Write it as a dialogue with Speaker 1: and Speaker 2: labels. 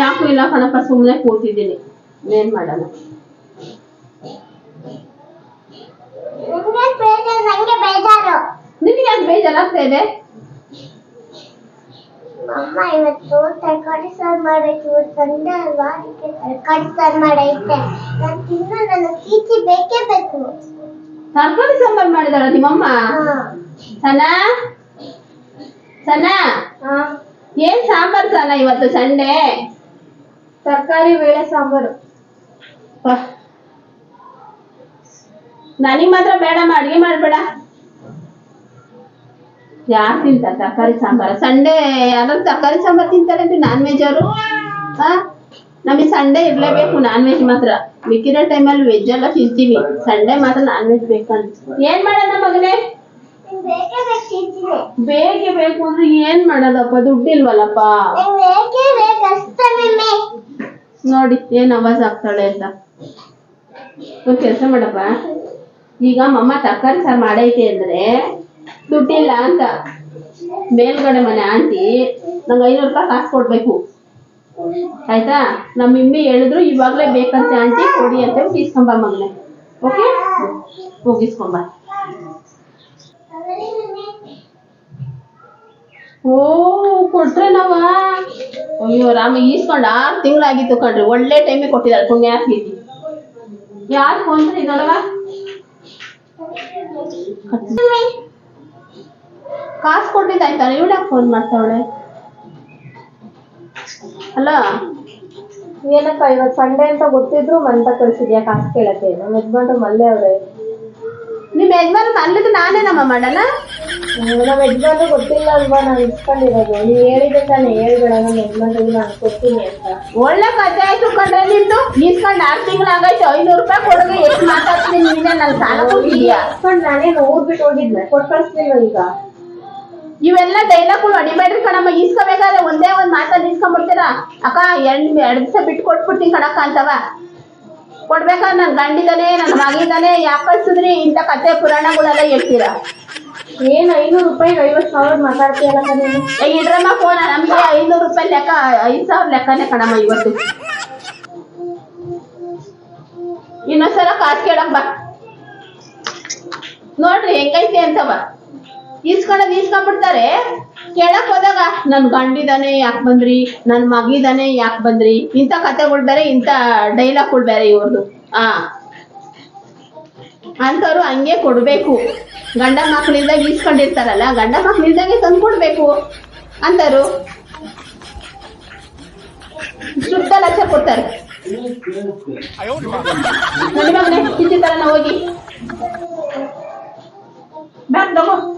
Speaker 1: ಯಾಕೂ ಇಲ್ಲ ಕಣಪ್ಪ ಸುಮ್ಮನೆ ಕೂತಿದ್ದೀನಿ. ಏನ್ ಮಾಡೋಣ? ನಿನಗೆ ಯಾಕೆ ಬೇಜಾರಾಗ್ತಾ
Speaker 2: ಅಮ್ಮ, ಇವತ್ತು ತರಕಾರಿ ಸಾರು ಮಾಡೈತೆ, ಇವತ್ತು ಅಲ್ವಾ? ತರಕಾರಿ ಸಾರು ಮಾಡೈತೆ. ನಾನು ತಿನ್ನೋ ಕೀಚಿ ಬೇಕೇ ಬೇಕು.
Speaker 1: ತರಕಾರಿ ಸಾಂಬಾರ್ ಮಾಡಿದಾರ ನಿಮ್ಮಮ್ಮ? ಸನಾ? ಸನಾ? ಏನ್ ಸಾಂಬಾರ್ ಸನ ಇವತ್ತು ಸಂಡೆ?
Speaker 3: ತರಕಾರಿ ಬೇಳೆ ಸಾಂಬಾರು.
Speaker 1: ನನಗ್ ಮಾತ್ರ ಬೇಡಮ್ಮ ಅಡ್ಗೆ ಮಾಡ್ಬೇಡ. ಯಾರು ತಿಂತಾರೆ ತರಕಾರಿ ಸಾಂಬಾರ? ಸಂಡೆ ಯಾರು ತರಕಾರಿ ಸಾಂಬಾರ್ ತಿಂತಾರೆ ನಾನ್ ವೆಜ್ ಅವರು? ಹಾ? ನಮಗೆ ಸಂಡೆ ಇರ್ಲೇಬೇಕು ನಾನ್ ವೆಜ್ ಮಾತ್ರ. ಮಿಕ್ಕಿರೋ ಟೈಮಲ್ಲಿ ವೆಜ್ ಎಲ್ಲ ತಿಂತೀವಿ. ಸಂಡೆ ಮಾತ್ರ ನಾನ್ ವೆಜ್ ಬೇಕಂತ. ಏನ್ ಮಾಡೋಣ ಮಗನೇ?
Speaker 2: ಬೇಗೆ ಬೇಕು ಕೀಚಿನೇ
Speaker 1: ಬೇಗ ಬೇಕು ಅಂದ್ರೆ ಏನ್ ಮಾಡೋದಪ್ಪ? ದುಡ್ಡಿಲ್ವಲ್ಲಪ್ಪ? ನೋಡಿ ಏನ್ ಅವಾಜ್ ಆಗ್ತಾಳೆ ಅಂತ. ಒಂದ್ ಕೆಲಸ ಮಾಡಪ್ಪ. ಈಗ ಮಮ್ಮ ತರಕಾರಿ ಸಾರು ಮಾಡೈತೆ ಅಂದ್ರೆ ದುಡ್ಡಿಲ್ಲ ಅಂತ. ಮೇಲ್ಗಡೆ ಮನೆ ಆಂಟಿ ನಂಗೆ ಐನೂರು ರೂಪಾಯಿ ಕಾಸು ಕೊಡ್ಬೇಕು. ಆಯ್ತಾ? ನಮ್ಮ ಹೇಳಿದ್ರು, ಇವಾಗ್ಲೇ ಬೇಕಂತೆ ಆಂಟಿ, ಕೊಡಿ ಅಂತ ಇಸ್ಕೊಂಬ ಮಗನೆ. ಓಕೆ? ಹೋಗಿಸ್ಕೊಂಬ ಓ, ಕೊಟ್ರೆ ನಾವ? ಅಯ್ಯೋ, ರಾಮ, ಈಸ್ಕೊಂಡ್ ಆರು ತಿಂಗಳಾಗಿತ್ತು ಕಣ್ರಿ. ಒಳ್ಳೆ ಟೈಮಿಗೆ ಕೊಟ್ಟಿದ್ದಾರೆ. ಪುಣ್ಯ ಯಾರು ಫೋನ್ ಇದೊಳಗ ಕಾಸು ಕೊಟ್ಟಿದ್ದಾಯ್ತಾಳೆ ಇವಳ ಫೋನ್ ಮಾಡ್ತಾವಳೆ? ಅಲ್ಲ
Speaker 3: ಏನಕ್ಕ ಇವತ್ತು ಸಂಡೇ ಅಂತ ಗೊತ್ತಿದ್ರು ಮಂತ ಕಳ್ಸಿದ್ಯಾ ಕಾಸು ಕೇಳಕ್ಕೆ? ನಮ್ಮ ಯಜಮಾನ್ರು ಮಲ್ಲೆ ಅವ್ರೆ.
Speaker 1: ನಿಮ್ ಯಜಮಾನ ಅಲ್ಲಿದ್ದು ನಾನೇ ನಮ್ಮ ಮಾಡಲ್ಲ
Speaker 3: ನಮ್ಮ ಯಜಮಾನ್ರು ಗೊತ್ತಿಲ್ಲ ಅಲ್ವಾ ನಾನು ಇಸ್ಕೊಂಡಿರೋದು. ನೀವು ಹೇಳಿದೆ ತಾನೆ ಹೇಳ್ಬೇಡ ನಮ್ಮ ಯಜಮಾನ್ರಿಗೆ ನಾನು ಕೊಡ್ತೀನಿ ಅಂತ.
Speaker 1: ಒಳ್ಳೆ ಕಥೆ ಆಯ್ತು ಕಂಡ್ರೆ ನಿಂದು. ನಿಂತ್ಕೊಂಡು ಆರು ತಿಂಗಳಾಗೈತೆ ಐನೂರು ರೂಪಾಯಿ ಕೊಡೋದು ಎಷ್ಟು ಮಾತಾಡ್ತೀನಿ ನೀನೇ ನನ್ ಸಾಲ ಕೊಟ್ಟಿದ್ಯಾ
Speaker 3: ನಾನೇನು ಊರ್ ಬಿಟ್ಟು ಹೋಗಿದ್ನ? ಕೊಟ್ಟು ಕಳಿಸ್ಲಿಲ್ಲ ಈಗ?
Speaker 1: ಇವೆಲ್ಲ ಡೈಲಾಗ್ಗಳು ಅಡಿಬೇಡ್ರಿ ಕಣಮ್ಮ. ಇಸ್ಕೋಬೇಕಾದ್ರೆ ಒಂದೇ ಒಂದ್ ಮಾತಲ್ಲಿ ಇಸ್ಕೊಂಡ್ಬಿಡ್ತೀರಾ ಅಕ್ಕ ಎರಡ್ ಎರಡ್ ದಿವಸ ಬಿಟ್ಟು ಕೊಟ್ಬಿಡ್ತೀನಿ ಕಣಕ್ಕ ಅಂತವ. ಕೊಡ್ಬೇಕಾದ್ರೆ ನನ್ ಗಂಡಿದಾನೆ ನನ್ನ ಮಗಿದಾನೆ ಯಾಕೆ ಕಳ್ಸಿದ್ರಿ? ಇಂಥ ಕತೆ ಪುರಾಣಗಳೆಲ್ಲ ಹೇಳ್ತೀರಾ?
Speaker 3: ಏನ್ ಐನೂರು ರೂಪಾಯಿ ಐವತ್ತು ಸಾವಿರ ಮಾತಾಡ್ತೀಯಲ್ಲ
Speaker 1: ಕಣಮ್ಮ? ಇಡ್ರಮ್ಮ ಫೋನ್ ನಮ್ಗೆ ಐನೂರು ರೂಪಾಯಿ ಲೆಕ್ಕ ಐದ್ ಸಾವಿರ ಲೆಕ್ಕನೇ ಕಣಮ್ಮ ಇವತ್ತು. ಇನ್ನೊಂದ್ಸಲ ಕಾಸು ಕೇಳಕ್ ಬಾ. ನೋಡ್ರಿ ಹೆಂಗೈತೆ ಅಂತವ. ಈಸ್ಕೊಂಡದ್ ಈಸ್ಕೊಂಡ್ಬಿಡ್ತಾರೆ ಕೇಳಕ್ ಹೋದಾಗ, ನನ್ ಗಂಡಿದಾನೆ ಯಾಕೆ ಬಂದ್ರಿ? ನನ್ ಮಗಿದಾನೆ ಯಾಕೆ ಬಂದ್ರಿ? ಇಂತ ಕತೆಗಳು ಬೇರೆ, ಇಂಥ ಡೈಲಾಗ್ಗಳು ಬೇರೆ ಇವ್ರದ್ದು ಆ. ಅಂತವ್ರು ಹಂಗೆ ಕೊಡ್ಬೇಕು. ಗಂಡ ಮಕ್ಳಿಲ್ದಾಗ ಈಸ್ಕೊಂಡಿರ್ತಾರಲ್ಲ ಗಂಡ ಮಕ್ಳಿಲ್ದಾಗೆ ತಂದು ಕೊಡ್ಬೇಕು ಅಂತಾರು ಸುತ್ತ ಲಕ್ಷ ಕೊಡ್ತಾರೆ. ಹೋಗಿ. ಬ್ಯಾಂಕ್ ತಗೋ.